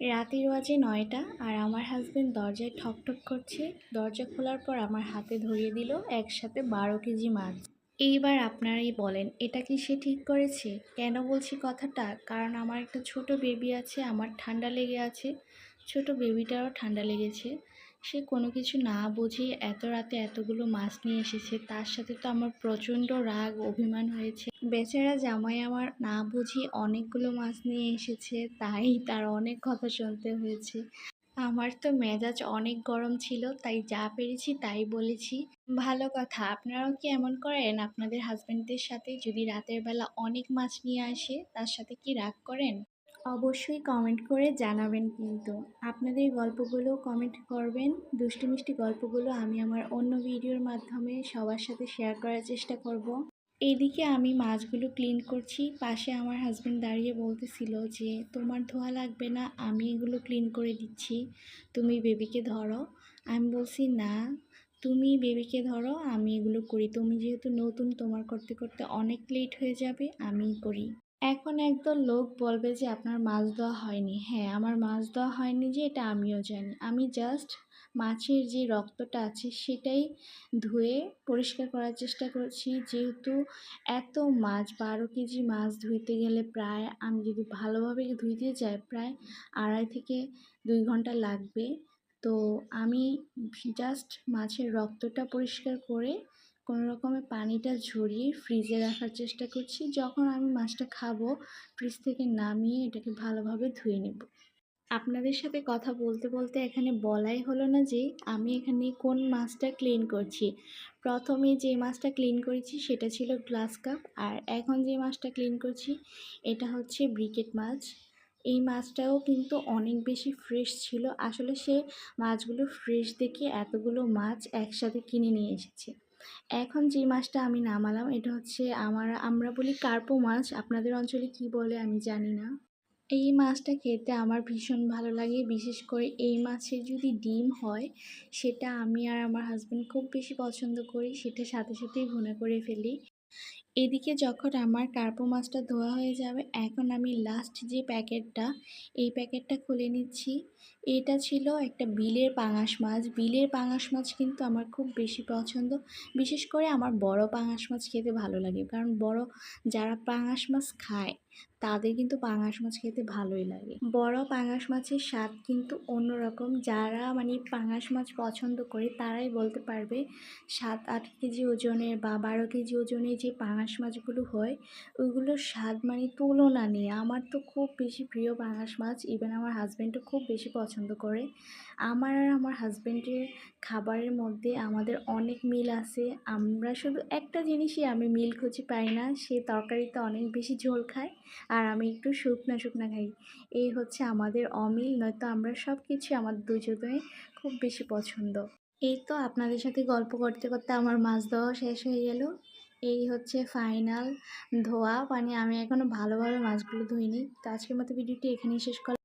রাতের বাজে নয়টা আর আমার হাজব্যান্ড দরজায় ঠকঠক করছে। দরজা খোলার পর আমার হাতে ধরিয়ে দিল একসাথে বারো কেজি মাছ। এইবার আপনারাই বলেন, এটা কি সে ঠিক করেছে? কেন বলছি কথাটা? কারণ আমার একটা ছোট বেবি আছে, আমার ঠান্ডা লেগে আছে। ছোট বেবিটারও ঠান্ডা লেগেছে। সে কোনো কিছু না বুঝে এত রাতে এতগুলো মাছ নিয়ে এসেছে। তার সাথে তো আমার প্রচণ্ড রাগ, অভিমান হয়েছে। বেচারা জামাই আমার না বুঝে অনেকগুলো মাছ নিয়ে এসেছে, তাই তার অনেক কথা শুনতে হয়েছে। আমার তো মেজাজ অনেক গরম ছিল, তাই যা পেরেছি তাই বলেছি। ভালো কথা, আপনারাও কি এমন করেন? আপনাদের হাজব্যান্ডদের সাথে যদি রাতের বেলা অনেক মাছ নিয়ে আসে, তার সাথে কি রাগ করেন? অবশ্যই কমেন্ট করে জানাবেন কিন্তু। আপনাদের গল্পগুলো কমেন্ট করবেন, দুষ্টু মিষ্টি গল্পগুলো আমি আমার অন্য ভিডিওর মাধ্যমে সবার সাথে শেয়ার করার চেষ্টা করব। এইদিকে আমি মাছগুলো ক্লিন করছি, পাশে আমার হাজব্যান্ড দাঁড়িয়ে বলতেছিল যে, তোমার ধোয়া লাগবে না, আমি এগুলো ক্লিন করে দিচ্ছি, তুমি বেবিকে ধরো। আমি বলছি, না, তুমি বেবিকে ধরো, আমি এগুলো করি। তুমি যেহেতু নতুন, তোমার করতে করতে অনেক লেট হয়ে যাবে, আমিই করি। এখন একদল লোক বলবে যে, আপনার মাছ দেওয়া হয়নি। হ্যাঁ আমার মাছ দেওয়া হয়নি যে, এটা আমিও জানি। আমি জাস্ট মাছের যে রক্তটা আছে, সেটাই ধুয়ে পরিষ্কার করার চেষ্টা করছি। যেহেতু এত মাছ, বারো কেজি মাছ ধুইতে গেলে প্রায়, আমি যদি ভালোভাবে ধুইতে যাই, প্রায় আড়াই থেকে দুই ঘণ্টা লাগবে। তো আমি জাস্ট মাছের রক্তটা পরিষ্কার করে কোনো রকমে পানিটা ঝরিয়ে ফ্রিজে রাখার চেষ্টা করছি। যখন আমি মাছটা খাব ফ্রিজ থেকে নামিয়ে এটাকে ভালোভাবে ধুয়ে নেব। আপনাদের সাথে কথা বলতে বলতে এখানে বলাই হলো না যে আমি এখানে কোন মাছটা ক্লিন করছি। প্রথমে যে মাছটা ক্লিন করেছি সেটা ছিল গ্লাস কাপ আর এখন যে মাছটা ক্লিন করছি, এটা হচ্ছে ব্রিকেট মাছ। এই মাছটাও কিন্তু অনেক বেশি ফ্রেশ ছিল। আসলে সে মাছগুলো ফ্রেশ দেখে এতগুলো মাছ একসাথে কিনে নিয়ে এসেছে। এখন যে মাছটা আমি নামালাম, এটা হচ্ছে আমার, আমরা বলি কার্পো মাছ। আপনাদের অঞ্চলে কি বলে আমি জানি না। এই মাছটা খেতে আমার ভীষণ ভালো লাগে, বিশেষ করে এই মাছের যদি ডিম হয়, সেটা আমি আর আমার হাজব্যান্ড খুব বেশি পছন্দ করি, সেটা সাথে সাথেই ভুনা করে ফেলি। এদিকে যখন আমার কার্পো মাছটা ধোয়া হয়ে যাবে, এখন আমি লাস্ট যে প্যাকেটটা, এই প্যাকেটটা খুলে নিচ্ছি। এটা ছিল একটা বিলের পাঙাশ মাছ। বিলের পাঙাশ মাছ কিন্তু আমার খুব বেশি পছন্দ। বিশেষ করে আমার বড় পাঙাশ মাছ খেতে ভালো লাগে, কারণ বড় যারা পাঙাশ মাছ খায়, তাদের কিন্তু পাঙাশ মাছ খেতে ভালোই লাগে। বড় পাঙাশ মাছের স্বাদ কিন্তু অন্যরকম। যারা মানে পাঙাশ মাছ পছন্দ করে, তারাই বলতে পারবে, সাত আট কেজি ওজনের বা বারো কেজি ওজনের যে পাঙাশ মাছগুলো হয়, ওইগুলোর স্বাদ মানে তুলনা নেই। আমার তো খুব বেশি প্রিয় পাঙাশ মাছ ইভেন আমার হাজব্যান্ডও খুব বেশি পছন্দ করে। আমার আর আমার হাজব্যান্ডের খাবারের মধ্যে আমাদের অনেক মিল আছে। আমরা শুধু একটা জিনিসই আমি মিল খুঁজে পাই না, সে তরকারিতে অনেক বেশি ঝোল খায় আর আমি একটু শুকনা শুকনা খাই। এই হচ্ছে আমাদের অমিল, নয়তো আমরা সব কিছু আমাদের দুজনে খুব বেশি পছন্দ। এই তো আপনাদের সাথে গল্প করতে করতে আমার মাছ দেওয়া শেষ হয়ে গেল। এই হচ্ছে ফাইনাল ধোয়া। মানে আমি এখনও ভালোভাবে মাছগুলো ধুইনি। তো আজকের মতো ভিডিওটি এখানেই শেষ করলাম